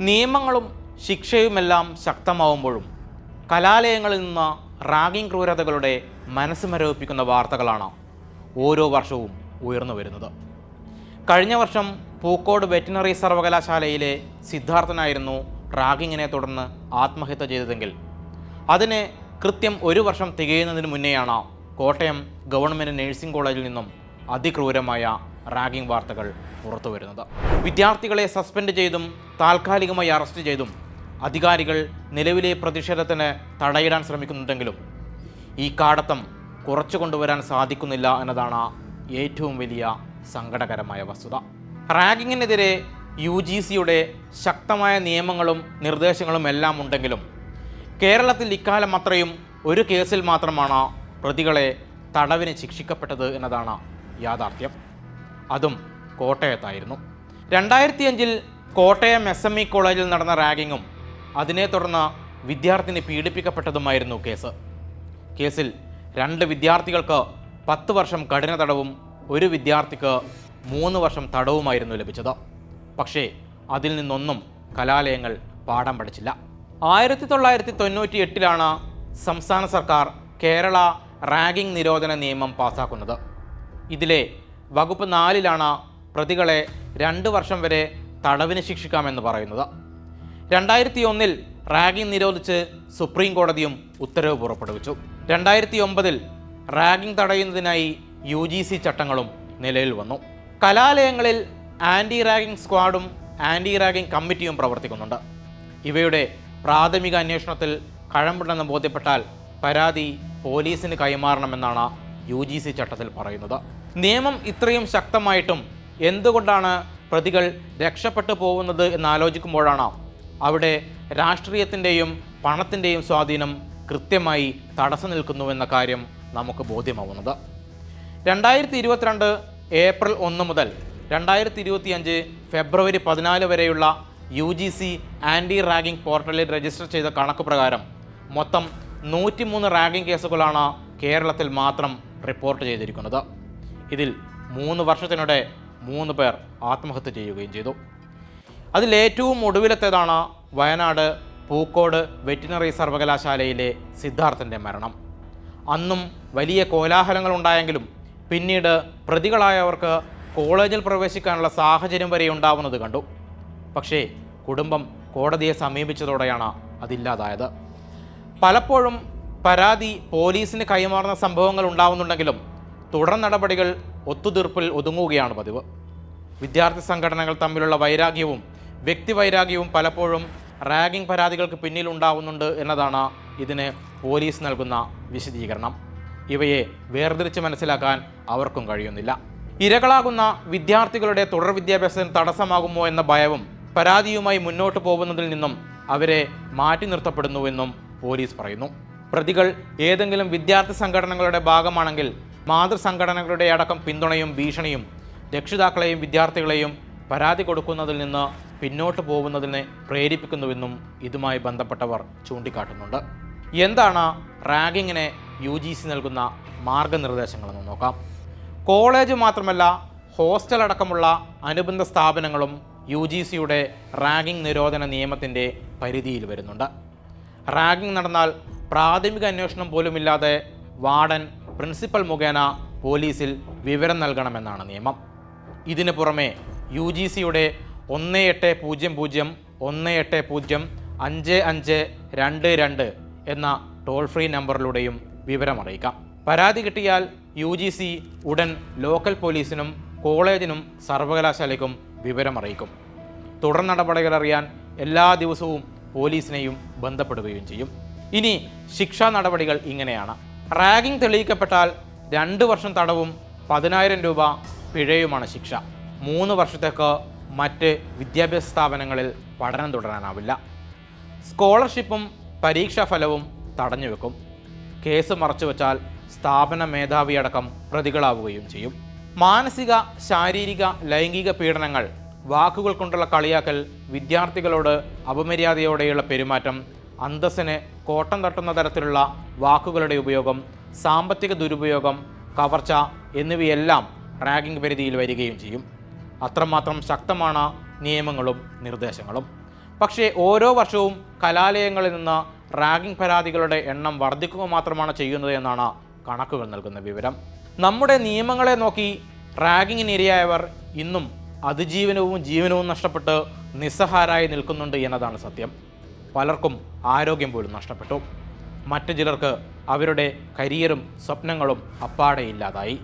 നിയമങ്ങളും ശിക്ഷയുമെല്ലാം ശക്തമാവുമ്പോഴും കലാലയങ്ങളിൽ നിന്ന് റാഗിംഗ് ക്രൂരതകളുടെ മനസ്സ് മരവിപ്പിക്കുന്ന വാർത്തകളാണ് ഓരോ വർഷവും ഉയർന്നു വരുന്നത്. കഴിഞ്ഞ വർഷം പൂക്കോട് വെറ്റിനറി സർവകലാശാലയിലെ സിദ്ധാർത്ഥനായിരുന്നു റാഗിങ്ങിനെ തുടർന്ന് ആത്മഹത്യ ചെയ്തതെങ്കിൽ. അതിന് കൃത്യം ഒരു വർഷം തികയുന്നതിന് മുന്നെയാണ് കോട്ടയം ഗവൺമെന്റ് നഴ്സിംഗ് കോളേജിൽ നിന്നും അതിക്രൂരമായ റാഗിംഗ് വാർത്തകൾ പുറത്തു വരുന്നത് വിദ്യാർത്ഥികളെ സസ്പെൻഡ് ചെയ്തും താൽക്കാലികമായി അറസ്റ്റ് ചെയ്തും അധികാരികൾ നിലവിലെ പ്രതിഷേധത്തിന് തടയിടാൻ ശ്രമിക്കുന്നുണ്ടെങ്കിലും ഈ കാടത്തം കുറച്ചു കൊണ്ടുവരാൻ സാധിക്കുന്നില്ല എന്നതാണ് ഏറ്റവും വലിയ സങ്കടകരമായ വസ്തുത. റാഗിങ്ങിനെതിരെ യു ജി സിയുടെ ശക്തമായ നിയമങ്ങളും നിർദ്ദേശങ്ങളും എല്ലാം ഉണ്ടെങ്കിലും കേരളത്തിൽ ഇക്കാലം അത്രയും ഒരു കേസിൽ മാത്രമാണ് പ്രതികളെ തടവിന് ശിക്ഷിക്കപ്പെട്ടത് എന്നതാണ് യാഥാർത്ഥ്യം. അതും കോട്ടയത്തായിരുന്നു. രണ്ടായിരത്തി അഞ്ചിൽ കോട്ടയം എസ് എം ഇ കോളേജിൽ നടന്ന റാഗിങ്ങും അതിനെ തുടർന്ന് വിദ്യാർത്ഥിനി പീഡിപ്പിക്കപ്പെട്ടതുമായിരുന്നു കേസ്. കേസിൽ രണ്ട് വിദ്യാർത്ഥികൾക്ക് പത്ത് വർഷം കഠിന തടവും ഒരു വിദ്യാർത്ഥിക്ക് മൂന്ന് വർഷം തടവുമായിരുന്നു ലഭിച്ചത്. പക്ഷേ അതിൽ നിന്നൊന്നും കലാലയങ്ങൾ പാഠം പഠിച്ചില്ല. ആയിരത്തി തൊള്ളായിരത്തി തൊണ്ണൂറ്റി എട്ടിലാണ് സംസ്ഥാന സർക്കാർ കേരള റാഗിംഗ് നിരോധന നിയമം പാസാക്കുന്നത്. ഇതിലെ വകുപ്പ് നാലിലാണ് പ്രതികളെ രണ്ട് വർഷം വരെ തടവിന് ശിക്ഷിക്കാമെന്ന് പറയുന്നത്. രണ്ടായിരത്തി ഒന്നിൽ റാഗിംഗ് നിരോധിച്ച് സുപ്രീം കോടതിയും ഉത്തരവ് പുറപ്പെടുവിച്ചു. രണ്ടായിരത്തി ഒമ്പതിൽ റാഗിംഗ് തടയുന്നതിനായി യു ജി സി ചട്ടങ്ങളും നിലയിൽ വന്നു. കലാലയങ്ങളിൽ ആന്റി റാഗിംഗ് സ്ക്വാഡും ആന്റി റാഗിംഗ് കമ്മിറ്റിയും പ്രവർത്തിക്കുന്നുണ്ട്. ഇവയുടെ പ്രാഥമിക അന്വേഷണത്തിൽ കഴമ്പുണ്ടെന്ന് ബോധ്യപ്പെട്ടാൽ പരാതി പോലീസിന് കൈമാറണമെന്നാണ് യു ജി സി ചട്ടത്തിൽ പറയുന്നത്. നിയമം ഇത്രയും ശക്തമായിട്ടും എന്തുകൊണ്ടാണ് പ്രതികൾ രക്ഷപ്പെട്ടു പോകുന്നത് എന്നാലോചിക്കുമ്പോഴാണ് അവിടെ രാഷ്ട്രീയത്തിന്റെയും പണത്തിന്റെയും സ്വാധീനം കൃത്യമായി തടസ്സം നിൽക്കുന്നുവെന്ന കാര്യം നമുക്ക് ബോധ്യമാവുന്നത്. രണ്ടായിരത്തി ഇരുപത്തിരണ്ട് ഏപ്രിൽ ഒന്ന് മുതൽ രണ്ടായിരത്തി ഇരുപത്തിയഞ്ച് ഫെബ്രുവരി പതിനാല് വരെയുള്ള U G C anti ragging പോർട്ടലിൽ രജിസ്റ്റർ ചെയ്ത കണക്ക് പ്രകാരം മൊത്തം നൂറ്റിമൂന്ന് റാഗിംഗ് കേസുകളാണ് കേരളത്തിൽ മാത്രം റിപ്പോർട്ട് ചെയ്തിരിക്കുന്നത്. ഇതിൽ മൂന്ന് വർഷത്തിനിടെ മൂന്ന് പേർ ആത്മഹത്യ ചെയ്യുകയും ചെയ്തു. അതിലേറ്റവും ഒടുവിലത്തേതാണ് വയനാട് പൂക്കോട് വെറ്റിനറി സർവകലാശാലയിലെ സിദ്ധാർത്ഥന്റെ മരണം. അന്നും വലിയ കോലാഹലങ്ങൾ ഉണ്ടായെങ്കിലും പിന്നീട് പ്രതികളായവർക്ക് കോളേജിൽ പ്രവേശിക്കാനുള്ള സാഹചര്യം വരെ ഉണ്ടാവുന്നത് കണ്ടു. പക്ഷേ കുടുംബം കോടതിയെ സമീപിച്ചതോടെയാണ് അതില്ലാതായത്. പലപ്പോഴും പരാതി പോലീസിന് കൈമാറുന്ന സംഭവങ്ങൾ ഉണ്ടാവുന്നുണ്ടെങ്കിലും തുടർ നടപടികൾ ഒത്തുതീർപ്പിൽ ഒതുങ്ങുകയാണ് പതിവ്. വിദ്യാർത്ഥി സംഘടനകൾ തമ്മിലുള്ള വൈരാഗ്യവും വ്യക്തിവൈരാഗ്യവും പലപ്പോഴും റാഗിംഗ് പരാതികൾക്ക് പിന്നിൽ ഉണ്ടാവുന്നുണ്ട് എന്നതാണ് ഇതിന് പോലീസ് നൽകുന്ന വിശദീകരണം. ഇവയെ വേർതിരിച്ച് മനസ്സിലാക്കാൻ അവർക്കും കഴിയുന്നില്ല. ഇരകളാകുന്ന വിദ്യാർത്ഥികളുടെ തുടർ വിദ്യാഭ്യാസത്തിന് തടസ്സമാകുമോ എന്ന ഭയവും പരാതിയുമായി മുന്നോട്ട് പോകുന്നതിൽ നിന്നും അവരെ മാറ്റി നിർത്തപ്പെടുന്നുവെന്നും പോലീസ് പറയുന്നു. പ്രതികൾ ഏതെങ്കിലും വിദ്യാർത്ഥി സംഘടനകളുടെ ഭാഗമാണെങ്കിൽ മാതൃസംഘടനകളുടെ അടക്കം പിന്തുണയും ഭീഷണിയും രക്ഷിതാക്കളെയും വിദ്യാർത്ഥികളെയും പരാതി കൊടുക്കുന്നതിൽ നിന്ന് പിന്നോട്ട് പോകുന്നതിനെ പ്രേരിപ്പിക്കുന്നുവെന്നും ഇതുമായി ബന്ധപ്പെട്ടവർ ചൂണ്ടിക്കാട്ടുന്നുണ്ട്. എന്താണ് റാഗിങ്ങിനെ യു ജി സി നൽകുന്ന മാർഗനിർദ്ദേശങ്ങളെന്ന് നോക്കാം. കോളേജ് മാത്രമല്ല ഹോസ്റ്റൽ അടക്കമുള്ള അനുബന്ധ സ്ഥാപനങ്ങളും യു ജി സിയുടെ റാഗിംഗ് നിരോധന നിയമത്തിന്റെ പരിധിയിൽ വരുന്നുണ്ട്. റാഗിംഗ് നടന്നാൽ പ്രാഥമിക അന്വേഷണം പോലുമില്ലാതെ വാർഡൻ പ്രിൻസിപ്പൽ മുഖേന പോലീസിൽ വിവരം നൽകണമെന്നാണ് നിയമം. ഇതിനു പുറമെ യു ജി സിയുടെ ഒന്ന് എട്ട് പൂജ്യം പൂജ്യം ഒന്ന് എട്ട് പൂജ്യം അഞ്ച് അഞ്ച് രണ്ട് രണ്ട് എന്ന ടോൾ ഫ്രീ നമ്പറിലൂടെയും വിവരമറിയിക്കാം പരാതി കിട്ടിയാൽ യു ജി സി ഉടൻ ലോക്കൽ പോലീസിനും കോളേജിനും സർവകലാശാലയ്ക്കും വിവരമറിയിക്കും തുടർ നടപടികൾ അറിയാൻ എല്ലാ ദിവസവും പോലീസിനെയും ബന്ധപ്പെടുകയും ചെയ്യും. ഇനി ശിക്ഷാ നടപടികൾ ഇങ്ങനെയാണ്. റാഗിംഗ് തെളിയിക്കപ്പെട്ടാൽ രണ്ട് വർഷം തടവും പതിനായിരം രൂപ പിഴയുമാണ് ശിക്ഷ. മൂന്ന് വർഷത്തേക്ക് മറ്റ് വിദ്യാഭ്യാസ സ്ഥാപനങ്ങളിൽ പഠനം തുടരാനാവില്ല. സ്കോളർഷിപ്പും പരീക്ഷാ ഫലവും തടഞ്ഞുവെക്കും കേസ് മറച്ചുവെച്ചാൽ സ്ഥാപന മേധാവിയടക്കം പ്രതികളാവുകയും ചെയ്യും. മാനസിക ശാരീരിക ലൈംഗിക പീഡനങ്ങൾ വാക്കുകൾ കൊണ്ടുള്ള കളിയാക്കൽ വിദ്യാർത്ഥികളോട് അപമര്യാദയോടെയുള്ള പെരുമാറ്റം അന്തസ്സിന് കോട്ടം തട്ടുന്ന തരത്തിലുള്ള വാക്കുകളുടെ ഉപയോഗം സാമ്പത്തിക ദുരുപയോഗം കവർച്ച എന്നിവയെല്ലാം റാഗിംഗ് പരിധിയിൽ വരികയും ചെയ്യും. അത്രമാത്രം ശക്തമാണ് നിയമങ്ങളും നിർദ്ദേശങ്ങളും. പക്ഷേ ഓരോ വർഷവും കലാലയങ്ങളിൽ നിന്ന് റാഗിംഗ് പരാതികളുടെ എണ്ണം വർദ്ധിക്കുക മാത്രമാണ് ചെയ്യുന്നത് എന്നാണ് കണക്കുകൾ നൽകുന്ന വിവരം. നമ്മുടെ നിയമങ്ങളെ നോക്കി റാഗിങ്ങിന് ഇരയായവർ ഇന്നും അതിജീവനവും ജീവനവും നഷ്ടപ്പെട്ട് നിസ്സഹാരായി നിൽക്കുന്നുണ്ട് എന്നതാണ് സത്യം. പലർക്കും ആരോഗ്യം പോലും നഷ്ടപ്പെട്ടു. മറ്റു ചിലർക്ക് അവരുടെ കരിയറും സ്വപ്നങ്ങളും അപ്പാടെ ഇല്ലാതായി.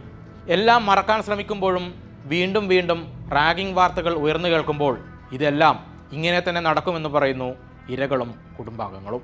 എല്ലാം മറക്കാൻ ശ്രമിക്കുമ്പോഴും വീണ്ടും വീണ്ടും റാഗിംഗ് വാർത്തകൾ ഉയർന്നു കേൾക്കുമ്പോൾ ഇതെല്ലാം ഇങ്ങനെ തന്നെ നടക്കുമെന്ന് പറയുന്നു ഇരകളും കുടുംബാംഗങ്ങളും.